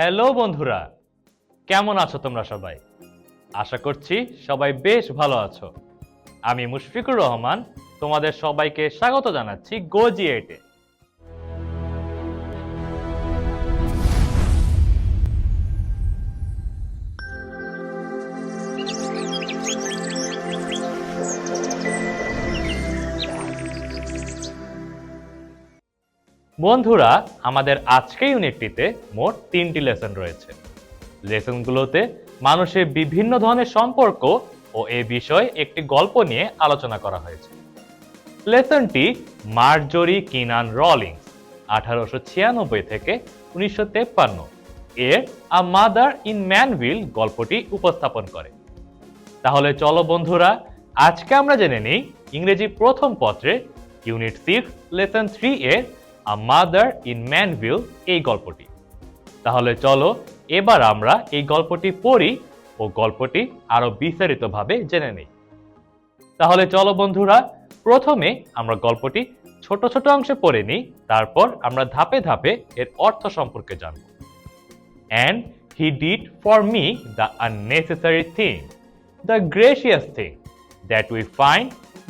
Hello বন্ধুরা, কেমন আছো তোমরা সবাই? আশা করছি সবাই বেশ ভালো আছো। আমি মুশফিকুর রহমান, তোমাদের সবাইকে স্বাগত জানাচ্ছি গোজি বন্ধুরা, আমাদের আজকের ইউনিটটিতে মোট তিনটি লেসন রয়েছে। লেসনগুলোতে মানুষের বিভিন্ন ধরনের সম্পর্ক ও এ বিষয়ে একটি গল্প নিয়ে আলোচনা করা হয়েছে। লেসনটি মার্জরি কিনান রলিংস, আঠারোশো ছিয়ানব্বই থেকে উনিশশো তেপ্পান্ন। এর আ মাদার ইন ম্যানভিল গল্পটি উপস্থাপন করে। তাহলে চলো বন্ধুরা, আজকে আমরা জেনে নিই ইংরেজি প্রথম পত্রে ইউনিট সিক্স, লেসন থ্রি এর আ মাদার ইন ম্যানভিল এই গল্পটি। তাহলে চলো এবার আমরা এই গল্পটি পড়ি ও গল্পটি আরও বিস্তারিতভাবে জেনে নিই। তাহলে চলো বন্ধুরা, প্রথমে আমরা গল্পটি ছোট ছোট অংশে পড়ে নিই, তারপর আমরা ধাপে ধাপে এর অর্থ সম্পর্কে জানব। And he did for me the unnecessary thing the gracious thing that we find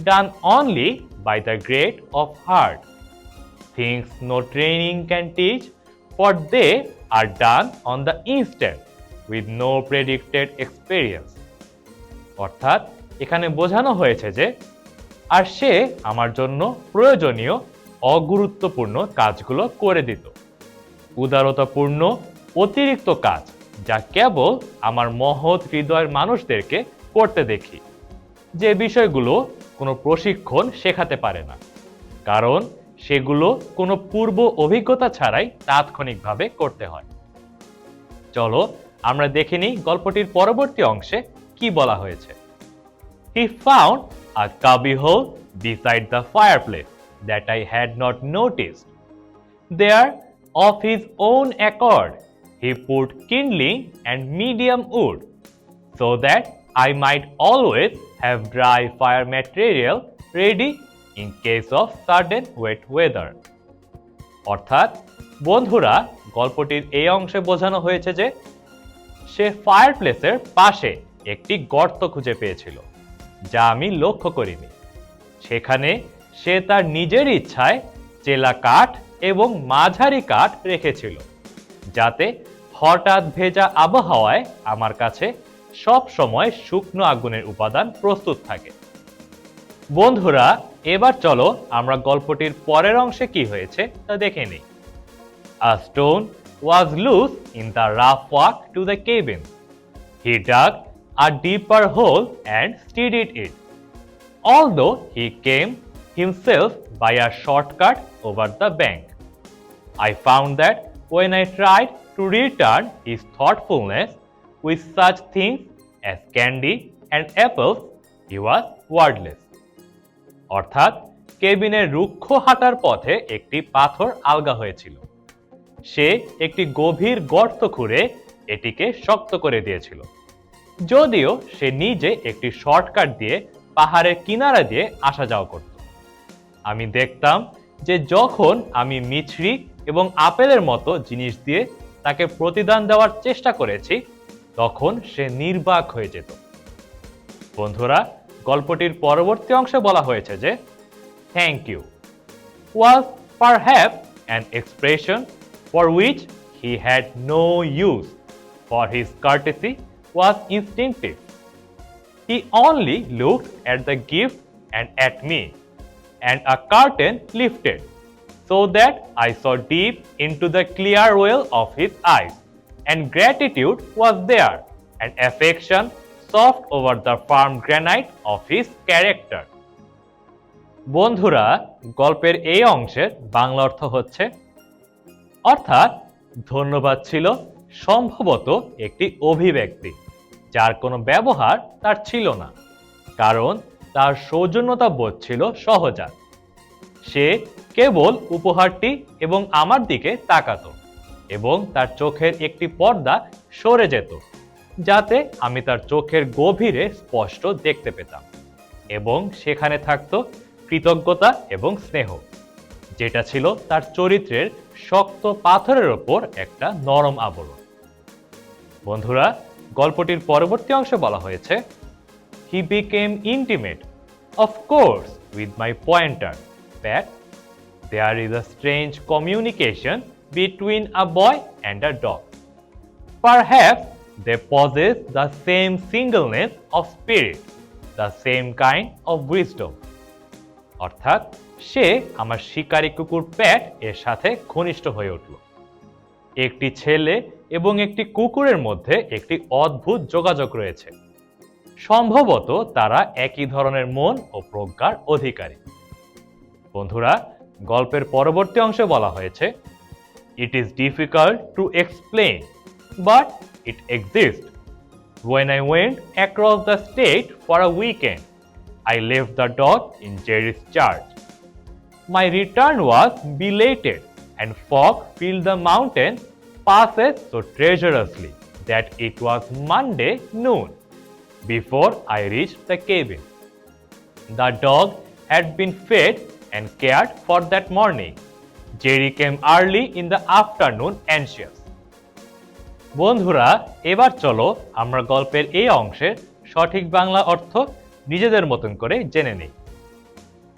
done only by the great of heart things no training can teach, for they are done on the instant with no predicted experience. অর্থাৎ এখানে বোঝানো হয়েছে যে আর সে আমার জন্য প্রয়োজনীয় অগুরুত্বপূর্ণ কাজগুলো করে দিত। উদারতাপূর্ণ অতিরিক্ত কাজ যা কেবল আমার মহৎ হৃদয়ের মানুষদেরকে করতে দেখি। যে বিষয়গুলো কোনো প্রশিক্ষণ শেখাতে পারে না। কারণ সেগুলো কোনো পূর্ব অভিজ্ঞতা ছাড়াই তাৎক্ষণিকভাবে করতে হয়। চলো আমরা দেখে নিই গল্পটির পরবর্তী অংশে কি বলা হয়েছে। He found a cubby hole beside the fireplace that I had not notice there of his own accord he put kindling and medium wood so that I might always have dry fire material ready in case of sudden wet weather. অর্থাৎ, বন্ধুরা, গল্পটির এই অংশে বোঝানো হয়েছে যে, সে ফায়ারপ্লেসের পাশে একটি গর্ত খুঁজে পেয়েছিল, যা আমি লক্ষ্য করিনি সেখানে সে তার নিজের ইচ্ছায় চেলা কাঠ এবং মাঝারি কাঠ রেখেছিল, যাতে হঠাৎ ভেজা আবহাওয়ায় আমার কাছে সব সময় শুকনো আগুনের উপাদান প্রস্তুত থাকে বন্ধুরা এবার চলো আমরা গল্পটির পরের অংশে কি হয়েছে তা দেখে নিই A stone was loose in the rough walk to the cabin. He dug a deeper hole and steadied it. Although he came himself by a shortcut over the bank. I found that when I tried to return his thoughtfulness with such things as candy and apples, he was wordless. অর্থাৎ কেবিনের রুক্ষ হাঁটার পথে একটি পাথর আলগা হয়েছিল। সে একটি গভীর গর্ত খুঁড়ে এটিকে শক্ত করে দিয়েছিল। যদিও সে নিজে একটি শর্টকাট দিয়ে পাহাড়ের কিনারা দিয়ে আসা যাওয়া করত। আমি দেখতাম যে যখন আমি মিছরি এবং আপেলের মতো জিনিস দিয়ে তাকে প্রতিদান দেওয়ার চেষ্টা করেছি, তখন সে নির্বাক হয়ে যেত। বন্ধুরা গল্পটির পরবর্তী অংশে বলা হয়েছে যে thank you was perhaps an expression for which he had no use, for his courtesy was instinctive. He only looked at the gift and at me, and a curtain lifted, so that I saw deep into the clear well of his eyes, and gratitude was there, and affection soft over the firm granite of his character. বন্ধুরা, গল্পের এই অংশের বাংলা অর্থ হচ্ছে, অর্থাৎ ধন্যবাদ ছিল সম্ভবত একটি অভিব্যক্তি, যার কোনো ব্যবহার তার ছিল না, কারণ তার সৌজন্যতা বোধ ছিল সহজাত সে কেবল উপহারটি এবং আমার দিকে তাকাতো এবং তার চোখের একটি পর্দা সরে যেত যাতে আমি তার চোখের গভীরে স্পষ্ট দেখতে পেতাম এবং সেখানে থাকতো কৃতজ্ঞতা এবং স্নেহ, যেটা ছিল তার চরিত্রের শক্ত পাথরের ওপর একটা নরম আবরণ। বন্ধুরা, গল্পটির পরবর্তী অংশে বলা হয়েছে he became intimate of course with my pointer that there is a strange communication between a boy and a dog Perhaps they possess the same singleness of spirit, the same kind of wisdom. অর্থাৎ সে আমার শিকারী কুকুর প্যাট এর সাথে ঘনিষ্ঠ হয়ে উঠল। একটি ছেলে এবং একটি কুকুরের মধ্যে একটি অদ্ভুত যোগাযোগ রয়েছে। সম্ভবত তারা একই ধরনের মন ও প্রজ্ঞার অধিকারী। বন্ধুরা গল্পের পরবর্তী অংশে বলা হয়েছে It is difficult to explain, but it exists. When I went across the state for a weekend, I left the dog in Jerry's charge. My return was belated, and fog filled the mountain passes so treacherously that it was Monday noon before I reached the cabin. The dog had been fed and cared for that morning. Jerry came early in the afternoon anxious. বন্ধুরা, এবার চলো আমরা গল্পের এই অংশের সঠিক বাংলা অর্থ নিজেদের মতন করে জেনে নেই।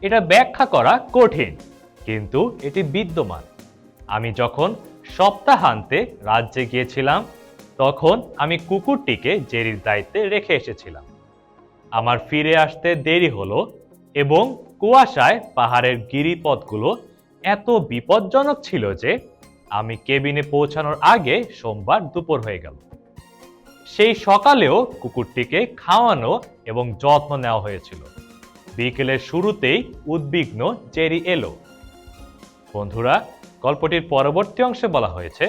এটা ব্যাখ্যা করা কঠিন, কিন্তু এটি বিদ্যমান। আমি যখন সপ্তাহান্তে রাজ্যে গিয়েছিলাম, তখন আমি কুকুরটিকে জেরির দায়িত্বে রেখে এসেছিলাম। আমার ফিরে আসতে দেরি হলো এবং কুয়াশায় পাহাড়ের গিরিপথগুলো এত বিপজ্জনক ছিল যে আমি কেবিনে পৌঁছানোর আগে সোমবার দুপুর হয়ে গেল। সেই সকালেও কুকুরটিকে খাওয়ানো এবং যত্ন নেওয়া হয়েছিল। বিকেলের শুরুতেই উদ্বিগ্ন জেরি এলো। বন্ধুরা, গল্পটির পরবর্তী অংশে বলা হয়েছে,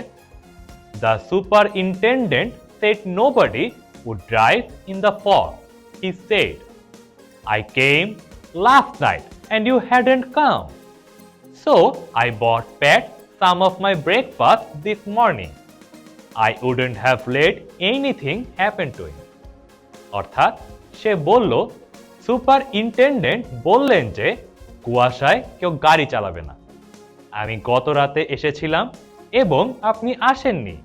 the super ইন্টেন্ডেন্ট set nobody would drive in the fog he said I came last night and you hadn't come. So I bot Pat some of my breakfast this morning. I wouldn't have let anything happen to him. অর্থাৎ সে বলল super ইন্টেন্ডেন্ট বললেন যে, কুয়াশায় কেউ গাড়ি চালাবে না আমি গত রাতে এসেছিলাম এবং আপনি আসেননি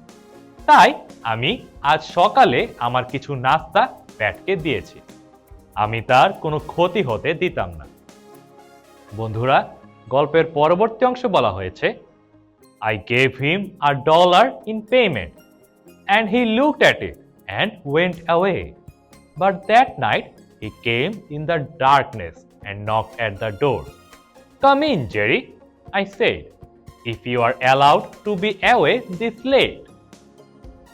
তাই আমি আজ সকালে আমার কিছু নাস্তা প্যাটকে দিয়েছি আমি তার কোনো ক্ষতি হতে দিতাম না বন্ধুরা, গল্পের পরবর্তী অংশে বলা হয়েছে I gave him a dollar in payment, and he looked at it and went away. But that night he came in the darkness and knocked at the door. Come in, Jerry, I said, if you are allowed to be away this late.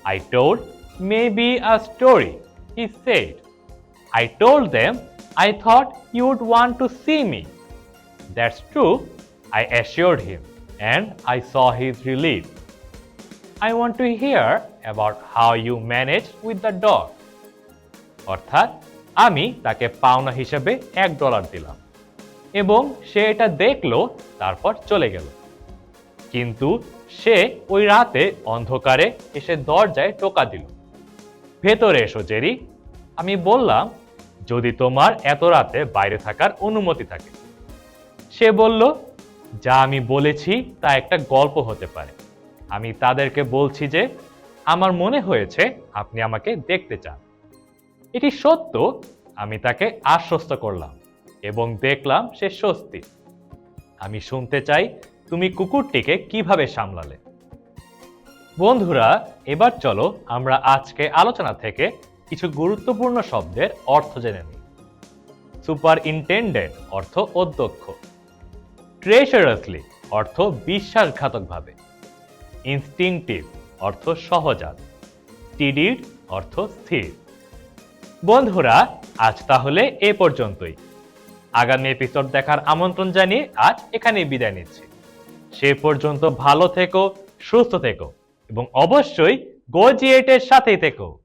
I told maybe a story, he said. I told them I thought you would want to see me. That's true, I assured him. And I saw his relief. I want to hear about how you managed with the dog. অর্থাৎ, আমি তাকে পাওনা হিসেবে এক dollar দিলাম, এবং সে এটা দেখল, তারপর চলে গেল কিন্তু সে ওই রাতে অন্ধকারে এসে দরজায় টোকা দিল ভেতরে এসো, জেরি আমি বললাম, যদি তোমার এত রাতে বাইরে থাকার অনুমতি থাকে সে বলল যা আমি বলেছি তা একটা গল্প হতে পারে। আমি তাদেরকে বলছি যে, আমার মনে হয়েছে আপনি আমাকে দেখতে চান। এটি সত্য, আমি তাকে আশ্বস্ত করলাম এবং দেখলাম সে স্বস্তি। আমি শুনতে চাই তুমি কুকুরটিকে কীভাবে সামলালে। বন্ধুরা, এবার চলো আমরা আজকে আলোচনা থেকে কিছু গুরুত্বপূর্ণ শব্দের অর্থ জেনে নিই। সুপার ইন্টেন্ডেন্ট অর্থ অধ্যক্ষ। ট্রেশারাসলি অর্থ বিশ্বাসঘাতকভাবে। ইনস্টিংটিভ অর্থ সহজাত। টিডির অর্থ স্থির। বন্ধুরা, আজ তাহলে এ পর্যন্তই। আগামী এপিসোড দেখার আমন্ত্রণ জানিয়ে আজ এখানেই বিদায় নিচ্ছি। সে পর্যন্ত ভালো থেকো, সুস্থ থেকো, এবং অবশ্যই গোজিয়েটের সাথেই থেকো।